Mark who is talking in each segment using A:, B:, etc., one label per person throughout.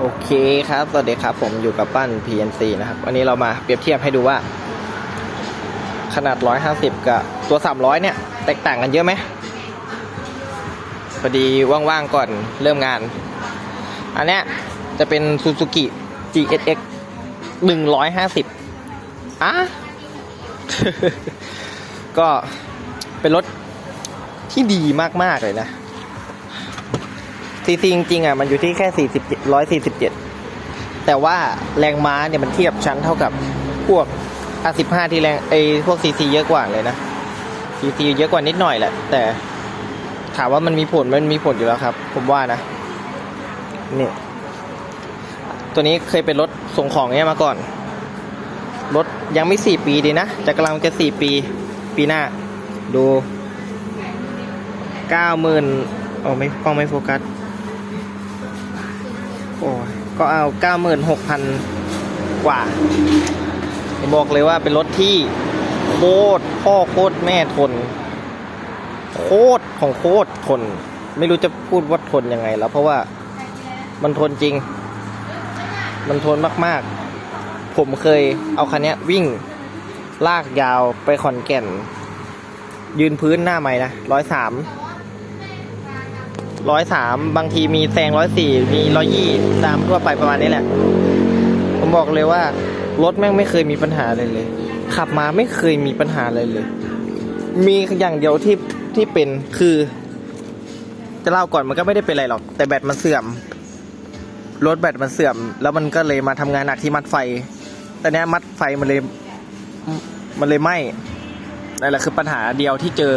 A: โอเคครับ สวัสดีครับ ผมอยู่กับปั้น PNC นะครับ วันนี้เรามาเปรียบเทียบให้ดูว่า ขนาด 150 กับตัว 300 เนี่ย แตกต่างกันเยอะไหมพอดีว่างๆก่อนเริ่มงาน อันเนี้ยจะเป็น Suzuki GSX 150อะก็เป็นรถที่ดีมากๆเลยนะ ซีซีจริงๆอะมันอยู่ที่แค่ 40 147 แต่ว่าแรงม้าเนี่ยมันเทียบชั้นเท่ากับพวก R15 ที่แรงไอพวกซีซีเยอะกว่าเลยนะซีซีเยอะกว่านิดหน่อยแหละ แต่ถามว่ามันมีผลมันมีผลอยู่แล้วครับ ผมว่านะนี่ตัวนี้เคยเป็นรถส่งของเนี่ยมาก่อน รถยังไม่สี่ปีดีนะจะกำลังจะสี่ปีปีหน้า ดูเก้าหมื่นโอ้ไม่กล้องไม่โฟกัส อ้ก็เอาเก้าหมื่นหกพันกว่าบอกเลยว่าเป็นรถที่โคตรพ่อโคตรแม่ทน โคตรของโคตรทน ไม่รู้จะพูดว่าทนยังไงแล้ว เพราะว่ามันทนจริง มันทนมากๆ ผมเคยเอาคันนี้วิ่งลากยาวไปขอนแก่น ยืนพื้นหน้าใหม่นะร้อยสาม ร้อยสามบางทีมีแซงร้อยสี่มีร้อยยี่ตามทั่วไปประมาณนี้แหละ ผมบอกเลยว่า รถแม่งไม่เคยมีปัญหาเลยเลย ขับมาไม่เคยมีปัญหาเลยเลย มีอย่างเดียวที่ที่เป็นคือ จะเล่าก่อนมันก็ไม่ได้เป็นอะไรหรอก แต่แบตมันเสื่อมรถแบตมันเสื่อม แล้วมันก็เลยมาทำงานหนักที่มัดไฟแต่เนี้ยมัดไฟมันเลยมันเลยไหม้นั่นแหละคือปัญหาเดียวที่เจอ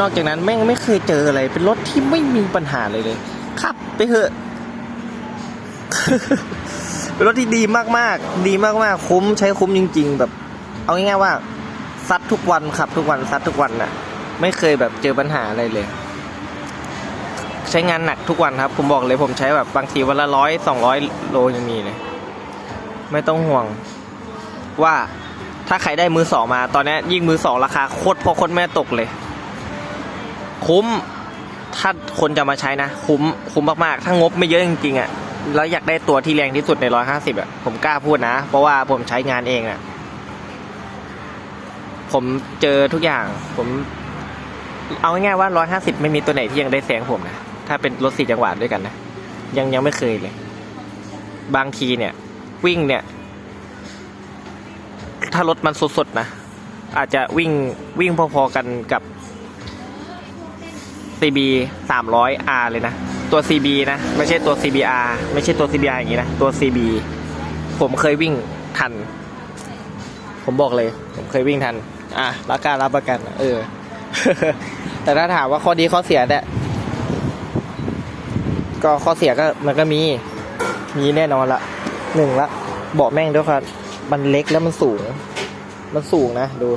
A: นอกจากนั้นแม่งไม่เคยเจออะไร เป็นรถที่ไม่มีปัญหาเลยเลย ขับไปเถอะเป็นรถที่ดีมากๆ ดีมากๆ คุ้มใช้คุ้มจริง ๆ แบบ เอาง่ายๆว่าซัดทุกวันขับ ทุกวันซัดทุกวันน่ะ ไม่เคยแบบเจอปัญหาอะไรเลย ใช้งานหนักทุกวันครับ ผมบอกเลยผมใช้แบบบางทีวันละร้อยสองร้อยโลยังมีเลย ไม่ต้องห่วง ว่าถ้าใครได้มือสองมา ตอนนี้ยิ่งมือสองราคาโคตรพ่อโคตรแม่ตกเลย คุ้ม ถ้าคนจะมาใช้นะ คุ้ม คุ้มมากๆ ถ้างบไม่เยอะจริงๆอะ่ะ แล้วอยากได้ตัวที่แรงที่สุดในร้อยห้าสิบอะ ผมกล้าพูดนะ เพราะว่าผมใช้งานเองอะ ผมเจอทุกอย่าง ผม เอาง่ายๆว่าร้อยห้าสิบไม่มีตัวไหนที่ยังได้แซงผมนะ ถ้าเป็นรถสี่จังหวะด้วยกันนะ ยังยังไม่เคยเลย บางทีเนี่ย วิ่งเนี่ย ถ้ารถมันสดๆนะอาจจะวิ่งวิ่งพอๆกันกับ CB 300R เลยนะ ตัว CB นะ ไม่ใช่ตัว CBR ไม่ใช่ตัว CBR อย่างนี้นะ ตัว CB ผมเคยวิ่งทัน ผมบอกเลย ผมเคยวิ่งทัน อะรับการรับประกัน เออ แต่ถ้าถามว่าข้อดีข้อเสียเนี่ยก็ข้อเสียก็มันก็มี มีแน่นอนละหนึ่งละเบาะแม่งด้วยครับ มันเล็กแล้วมันสูง มันสูงนะ ดู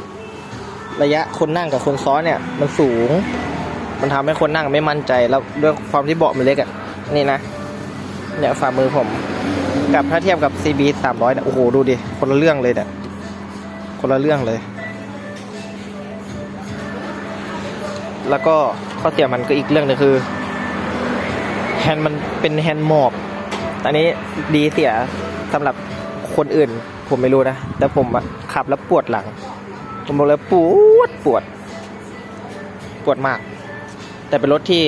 A: ระยะคนนั่งกับคนซ้อนเนี่ย มันสูง มันทำให้คนนั่งไม่มั่นใจแล้วด้วยความที่เบาะมันเล็กอะ่ะนี่นะเนี่ยฝ่ามือผม กับถ้าเทียบกับ CB 300เนี่ยโอ้โหดูดิคนละเรื่องเลยเนี่ยคนละเรื่องเลย แล้วก็ข้อเสียมันก็อีกเรื่องหนึงคือแฮนด์มันเป็นแฮนด์มอบอันนี้ดีเสียสำหรับคนอื่น ผมไม่รู้นะ แต่ผมอะขับแล้วปวดหลัง ผมบอกเลยปวดปวด ปวดมาก แต่เป็นรถที่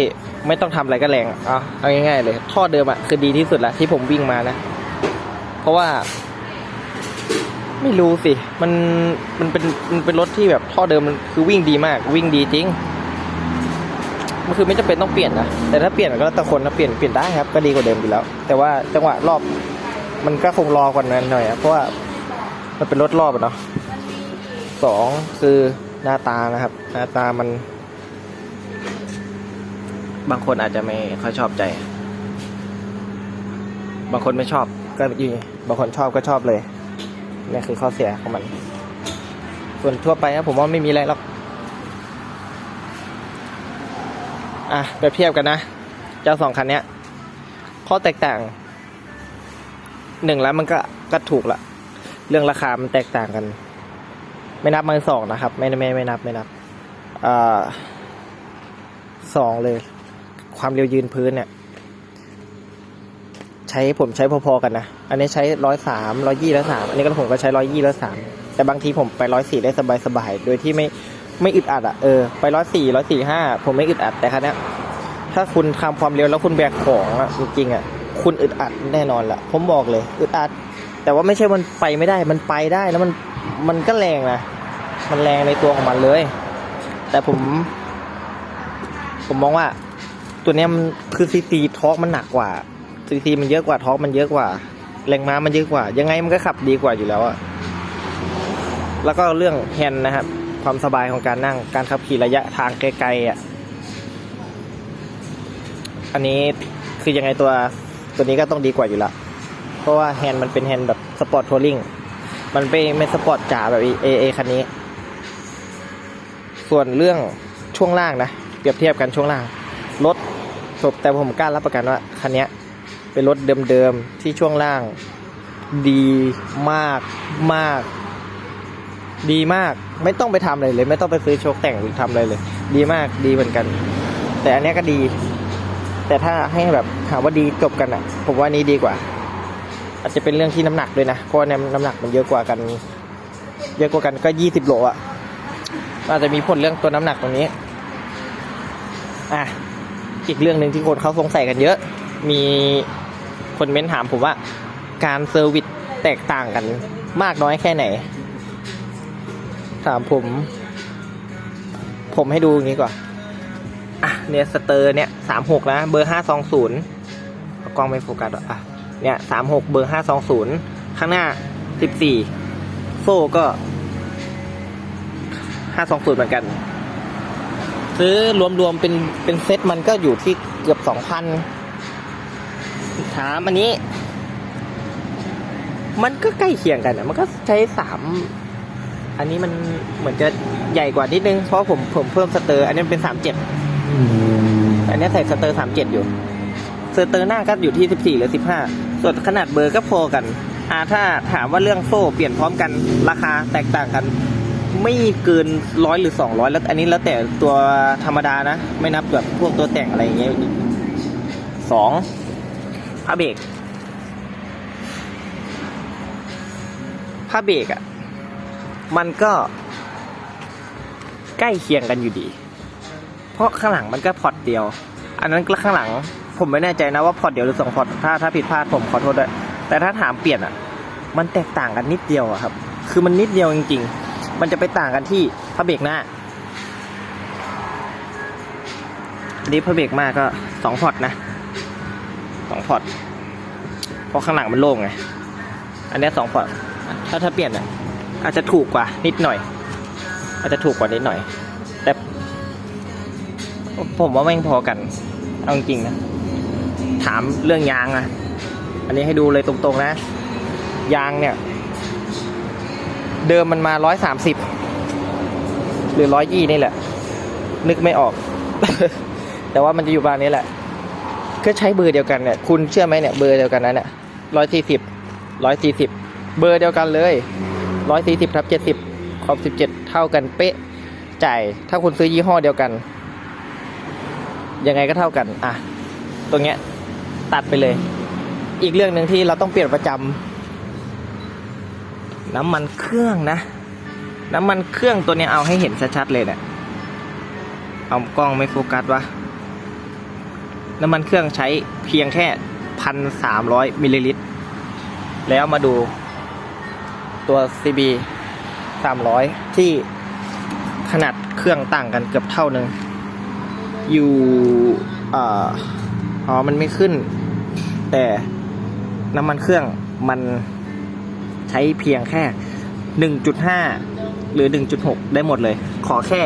A: ไม่ต้องทำอะไรก็แรงอะเอาง่ายๆเลย ท่อเดิมอะคือดีที่สุดละที่ผมวิ่งมานะ เพราะว่า ไม่รู้สิ มันมันเป็นมันเป็นรถที่แบบท่อเดิมมันคือวิ่งดีมาก วิ่งดีจริงมันคือไม่จำเป็นต้องเปลี่ยนนะแต่ถ้าเปลี่ยนก็แล้วแต่คนนะเปลี่ยนเปลี่ยนได้ครับ ก็ดีกว่าเดิมอยู่แล้ว แต่ว่าจังหวะรอบ มันก็คงรอกว่านั้นหน่อยอะเพราะว่ามันเป็นรถรอบเนาะสองคือหน้าตานะครับ หน้าตามัน บางคนอาจจะไม่ค่อยชอบใจ บางคนไม่ชอบก็ยิงบางคนชอบก็ชอบเลยนี่คือข้อเสียของมัน ส่วนทั่วไปนะผมว่าไม่มีอะไรหรอก อะเปเทียบกันนะ เจ้าสองคันเนี้ยข้อแตกต่างหนึ่งแล้วมันก็ก็ถูกละ เรื่องราคามันแตกต่างกัน ไม่นับมือสองนะครับ ไม่ไม่ไม่นับไม่นับอ่าสองเลย ความเร็วยืนพื้นเนี่ย ใช้ผมใช้พอๆกันนะ อันนี้ใช้ร้อยสามร้อยยี่ร้อยสามอันนี้ก็ผมก็ใช้ร้อยยี่ร้อยสามแต่บางทีผมไปร้อยสี่ได้สบายๆโดยที่ไม่ไม่อึดอัดอะเออไปร้อยสี่ร้อยสี่ห้าผมไม่อึดอัดแต่ครั้นี้ถ้าคุณทำความเร็วแล้วคุณแบกของอะจริงๆอะคุณอึดอัดแน่นอนแหละผมบอกเลย อึดอัด แต่ว่าไม่ใช่มันไปไม่ได้ มันไปได้แล้วมันมันก็แรงนะมันแรงในตัวของมันเลย แต่ผม ผมมองว่า ตัวเนี้ยมันคือซีซีทอร์กมันหนักกว่าซีซีมันเยอะกว่าทอร์กมันเยอะกว่า แรงม้ามันเยอะกว่า ยังไงมันก็ขับดีกว่าอยู่แล้วอะแล้วก็เรื่องแฮนด์นะครับ ความสบายของการนั่งการขับขี่ระยะทางไกลๆอะอันนี้คือยังไงตัวตัวนี้ก็ต้องดีกว่าอยู่ละเพราะว่าแฮนด์มันเป็นแฮนด์แบบสปอร์ตทัวริงมันไม่ไม่สปอร์ตจ๋าแบบเอเอคันนี้ ส่วนเรื่องช่วงล่างนะเปรียบเทียบกันช่วงล่างรถ จบแต่ผมกล้ารับประกันว่าคันนี้เป็นรถเดิมๆที่ช่วงล่าง ดีมากมาก ดีมาก ไม่ต้องไปทำอะไรเลย ไม่ต้องไปซื้อโชคแต่งหรือทำอะไรเลย ดีมากดีเหมือนกัน แต่อันนี้ก็ดี แต่ถ้าให้แบบถามว่าดีจบกันอะ ผมว่านี้ดีกว่า อาจจะเป็นเรื่องที่น้ำหนักด้วยนะเพราะนี่ยน้ำหนักมันเยอะกว่ากัน เยอะกว่ากันก็ยี่สิบโลอะอาจจะมีผลเรื่องตัวน้ำหนักตรงนี้ อะ อีกเรื่องหนึ่งที่คนเขาสงสัยกันเยอะ มีคนเม้นถามผมว่าการเซอร์วิสแตกต่างกันมากน้อยแค่ไหน ถามผม ผมให้ดูอย่างนี้ก่อน อะเนี่ยสเตอร์เนี่ยสามหกนะ เบอร์ห้าสองศูนย์กล้องไม่โฟกัสอกอะ เนี่ยสามหกเบอร์ห้าสองศูนย์ข้างหน้าสิบสี่โซ่ก็ห้าสองศูนย์เหมือนกัน ซื้อรวมๆเป็นเป็นเซ็ตมันก็อยู่ที่เกือบสองพันถามอันนี้ มันก็ใกล้เคียงกันอะมันก็ใช้สามอันนี้มันเหมือนจะใหญ่กว่านิดนึง เพราะผมผมเพิ่มสเตอร์ อันนี้เป็นสามเจ็ดอันนี้ใส่สเตอร์สามเจ็ดอยู่สเตอร์หน้าก็อยู่ที่สิบสี่หรือสิบห้าส่วนขนาดเบอร์ก็พอกันอ่าถ้าถามว่าเรื่องโซ่เปลี่ยนพร้อมกันราคาแตกต่างกัน ไม่เกินร้อยหรือสองร้อยแล้วอันนี้แล้วแต่ตัวธรรมดานะ ไม่นับแบบพวกตัวแต่งอะไรอย่างเงี้ยสองผ้าเบรกผ้าเบรกอะ่ะ มันก็ใกล้เคียงกันอยู่ดี เพราะข้างหลังมันก็พอร์ตเดียว อันนั้นก็ข้างหลัง ผมไม่แน่ใจนะว่าพอร์ตเดียวหรือสองพอร์ตถ้าถ้าผิดพลาดผมขอโทษด้วยแต่ถ้าถามเปลี่ยนอะ่ะ มันแตกต่างกันนิดเดียวอะครับ คือมันนิดเดียวจริงๆ มันจะไปต่างกันที่พระเบรกหน้าอันนี้พระเบรกมากก็สองพอร์ตนะสองพอร์ตเพราะข้างหลังมันโล่งไง อันนี้สองพอร์ตถ้าถ้าเปลี่ยนอะอาจจะถูกกว่านิดหน่อย อาจจะถูกกว่านิดหน่อย แต่ ผมว่าไม่พอกัน เอาจริงนะ ถามเรื่องยางอะ อันนี้ให้ดูเลยตรงๆนะ ยางเนี่ย เดิมมันมาร้อยสามสิบหรือร้อยยี่นี่แหละ นึกไม่ออก แต่ว่ามันจะอยู่ประมาณนี้แหละ ก็ใช้เบอร์เดียวกันเนี่ย คุณเชื่อไหมเนี่ยเบอร์เดียวกันนั้นเนี่ยร้อยสี่สิบร้อยสี่สิบเบอร์เดียวกันเลยร้อยสี่สิบทับเจ็ดสิบขอบสิบเจ็ดเท่ากันเป๊ะจ่ายถ้าคุณซื้อยี่ห้อเดียวกัน ยังไงก็เท่ากันอะตรงเนี้ยตัดไปเลย อีกเรื่องหนึ่งที่เราต้องเปลี่ยนประจำ น้ำมันเครื่องนะ น้ำมันเครื่องตัวนี้เอาให้เห็นชัดๆเลยเนี่ยเอากล้องไม่โฟกัสวะน้ำมันเครื่องใช้เพียงแค่พันสามร้อยมิลลิลิตร แล้วมาดูตัว CB สามร้อยที่ขนาดเครื่องต่างกันเกือบเท่าหนึ่งอยู่อ๋อ มันไม่ขึ้น แต่น้ำมันเครื่องมัน ช้เพียงแค่ 1.5 หรือ 1.6 ได้หมดเลย ขอแค่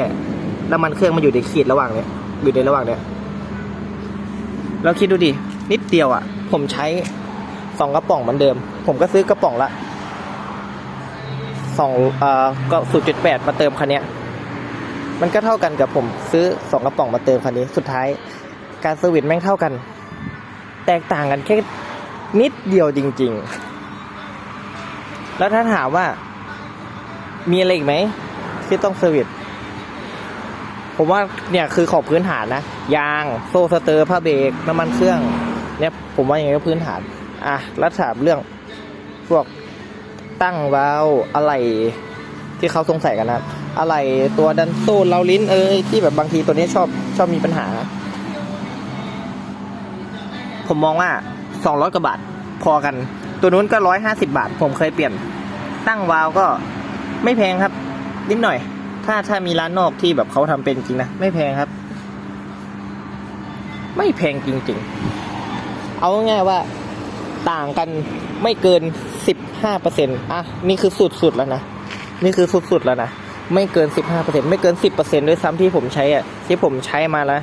A: น้ำมันเครื่องมันอยู่ในขีดระหว่างเนี้ยอยู่ในระหว่างเนี้ยเราคิดดูดิ นิดเดียวอะ่ะ ผมใช้สองกระป๋องเหมือนเดิม ผมก็ซื้อกระป๋องละสองเอ่อก็สูตรจุดแปดมาเติมคันเนี้ย มันก็เท่ากันกับผมซื้อสองกระป๋องมาเติมคันนี้ สุดท้าย การเซอร์วิสแม่งเท่ากัน แตกต่างกันแค่นิดเดียวจริง ๆ แล้วถ้าถามว่า มีอะไรอีกไหมที่ต้องเซอร์วิสผมว่าเนี่ยคือขอบพื้นฐานนะ ยางโซ่สเตอร์ผ้าเบรกน้ำมันเครื่อง เนี่ย ผมว่าอย่างนี้ก็พื้นฐาน อะแล้วถามเรื่องพวกตั้งวาลอะไรที่เขาสงสัยกันนะอะไรตัวดันโซ่เราลิ้นเอ้ยที่แบบบางทีตัวนี้ชอบชอบมีปัญหา ผมมองว่าสองร้อยกว่าบาทพอกัน ตัวนู้นก็ร้อยห้าสิบาท ผมเคยเปลี่ยน ตั้งวาล์วก็ไม่แพงครับ นิดหน่อย ถ้าถ้ามีร้านนอกที่แบบเขาทำเป็นจริงนะ ไม่แพงครับ ไม่แพงจริงๆ เอาง่ายว่าต่างกันไม่เกินสิบห้าเปอร์เซ็นต์อะ นี่คือสุดๆแล้วนะ นี่คือสุดๆแล้วนะ ไม่เกินสิบห้าเปอร์เซ็นไม่เกินสิบเปอร์เซ็นด้วยซ้ำที่ผมใช้อะ ที่ผมใช้มาแล้ว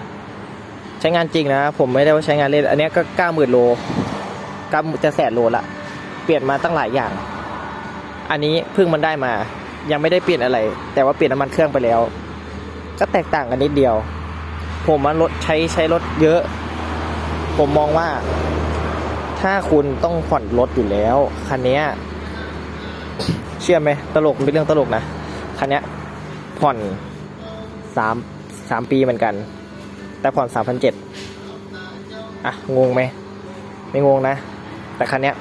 A: ใช้งานจริงนะ ผมไม่ได้ว่าใช้งานเล่น อันนี้ก็เก้าหมื่นโลก้าจะแสนโลละ เปลี่ยนมาตั้งหลายอย่าง อันนี้เพิ่งมันได้มา ยังไม่ได้เปลี่ยนอะไร แต่ว่าเปลี่ยนน้ำมันเครื่องไปแล้ว ก็แตกต่างกันนิดเดียว ผมมันรถใช้ใช้รถเยอะ ผมมองว่า ถ้าคุณต้องผ่อนรถอยู่แล้วคันนี้เชื่อไหมตลกเป็นเรื่องตลกนะคันนี้ผ่อนสามสามปีเหมือนกัน แต่ผ่อนสามพันเจ็ดอะ งงไหม ไม่งงนะ แต่คันเนี้ย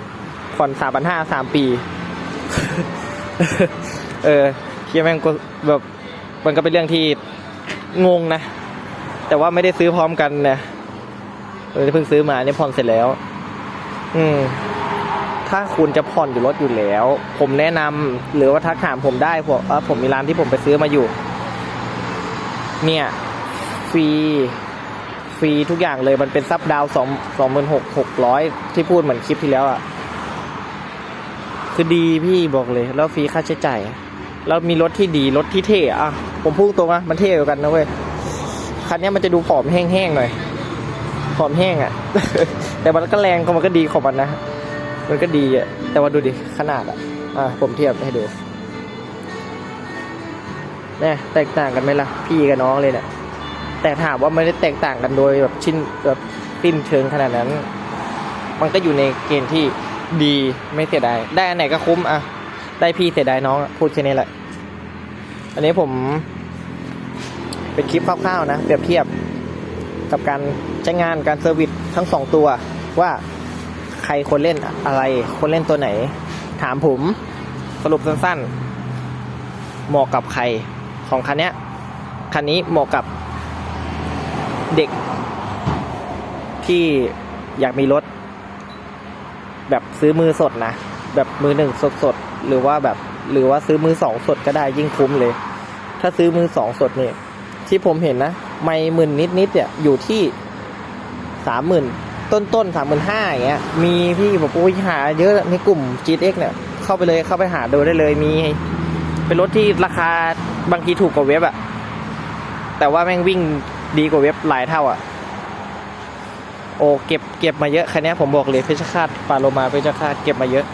A: ผ่อนสามพันห้าสามปี เออเชื่อแม่งก็แบบมันก็เป็นเรื่องที่งงนะ แต่ว่าไม่ได้ซื้อพร้อมกันนะเออเพิ่งซื้อมาเนี่ยผ่อนเสร็จแล้ว อืม ถ้าคุณจะผ่อนอยู่รถอยู่แล้ว ผมแนะนำหรือว่าทักถามผมได้ผมว่าผมมีร้านที่ผมไปซื้อมาอยู่ เนี่ยฟรีฟรีทุกอย่างเลยมันเป็นซับดาวสองสองหมื่นหกหกร้อยที่พูดเหมือนคลิปที่แล้วอะ่ะ คือดีพี่บอกเลย แล้วฟรีค่าใช้จ่ายแล้วมีรถที่ดีรถที่เท่อะอะผมพูดตรงนะมันเท่กันนะเว้ยคันนี้มันจะดูผอมแห้งๆหน่อยผอมแห้งอะ่ะแต่มันก็แรงก็มันก็ดีของมันนะมันก็ดีอะแต่ว่าดูดิขนาดอะอะผมเทียบให้ดูเนี่ยแตกต่างกันไหมล่ะพี่กับน้องเลยเนี่ยแต่ถามว่าไม่ได้แตกต่างกันโดยแบบชิ้นแบบสิ้นเชิงขนาดนั้น มันก็อยู่ในเกณฑ์ที่ ดีไม่เสียดายได้อันไหนก็คุ้มอะได้พี่เสียดายน้องพูดแค่นี้แหละ อันนี้ผม เป็นคลิปคร่าวๆนะเปรียบเทียบกับการใช้งานการเซอร์วิสทั้งสองตัว ว่าใครควรเล่นอะไรควรเล่นตัวไหน ถามผมสรุปสั้นๆเหมาะกับใครของคันเนี้ยคันนี้เหมาะกับเด็กที่อยากมีรถ แบบซื้อมือสดนะ แบบมือหนึ่งสดสดหรือว่าแบบหรือว่าซื้อมือสองสดก็ได้ยิ่งคุ้มเลย ถ้าซื้อมือสองสดเนี่ยที่ผมเห็นนะ ไม่หมื่นนิดนิดๆเนี่ยอยู่ที่สามหมื่นต้นต้นสามหมื่นห้าอย่างเงี้ยมีพี่บอกโอ้ยหาเยอะในกลุ่ม GTX เนี่ยเข้าไปเลยเข้าไปหาดูได้เลยมี เป็นรถที่ราคาบางทีถูกกว่าเว็บอะแต่ว่าแม่งวิ่งดีกว่าเว็บหลายเท่าอะ อ้เก็บเก็บมาเยอะคันนี้ผมบอกเลยเพชรคาดปาโลมาเพชรคาดเก็บมาเยอะ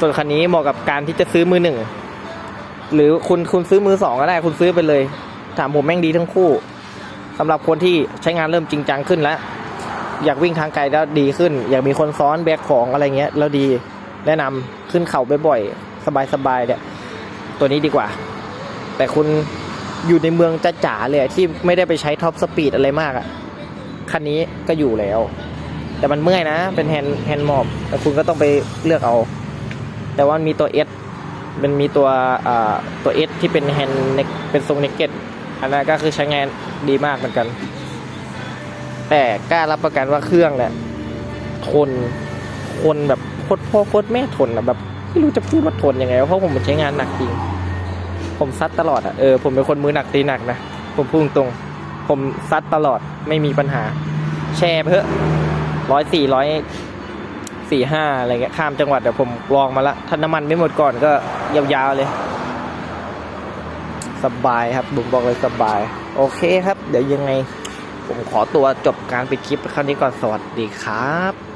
A: ส่วนคันนี้เหมาะกับการที่จะซื้อมือหนึ่งหรือคุณคุณซื้อมือสองก็ได้คุณซื้อไปเลย ถามผมแม่งดีทั้งคู่สำหรับคนที่ใช้งานเริ่มจริงจังขึ้นแล้ว อยากวิ่งทางไกลแล้วดีขึ้น อยากมีคนซ้อนแบกของอะไรเงี้ยแล้วดีแนะนำขึ้นเขาบ่อยๆสบายๆเนี่ยตัวนี้ดีกว่า แต่คุณอยู่ในเมืองจ๋าๆเลยที่ไม่ได้ไปใช้ท็อปสปีดอะไรมากอะ คันนี้ก็อยู่แล้ว แต่มันเมื่อยนะ เป็นแฮนด์แฮนด์มอบแต่คุณก็ต้องไปเลือกเอา แต่ว่ามีตัวเอสมันมีตัวตัวเอสที่เป็นแฮนด์เป็นทรงเนกเก็ตอันนั้นก็คือใช้งานดีมากเหมือนกัน แต่กล้ารับประกันว่าเครื่องเนี่ยทนทนแบบโคตรพ่อโคตรแม่ทนอะแบบไม่รู้จะพูดว่าทนยังไงเพราะผมใช้งานหนักจริง ผมซัดตลอดอะเออผมเป็นคนมือหนักตีหนักนะผมพูดตรง ผมซัดตลอดไม่มีปัญหา แชร์เพื่อร้อยสี่ร้อยสี่ห้าอะไรเงี้ยข้ามจังหวัดเดี๋ยวผมลองมาละถ้าน้ำมันไม่หมดก่อนก็ยาวๆเลย สบายครับบุ๋มบอกเลยสบาย โอเคครับ เดี๋ยวยังไง ผมขอตัวจบการปิดคลิปครั้งนี้ก่อนสวัสดีครับ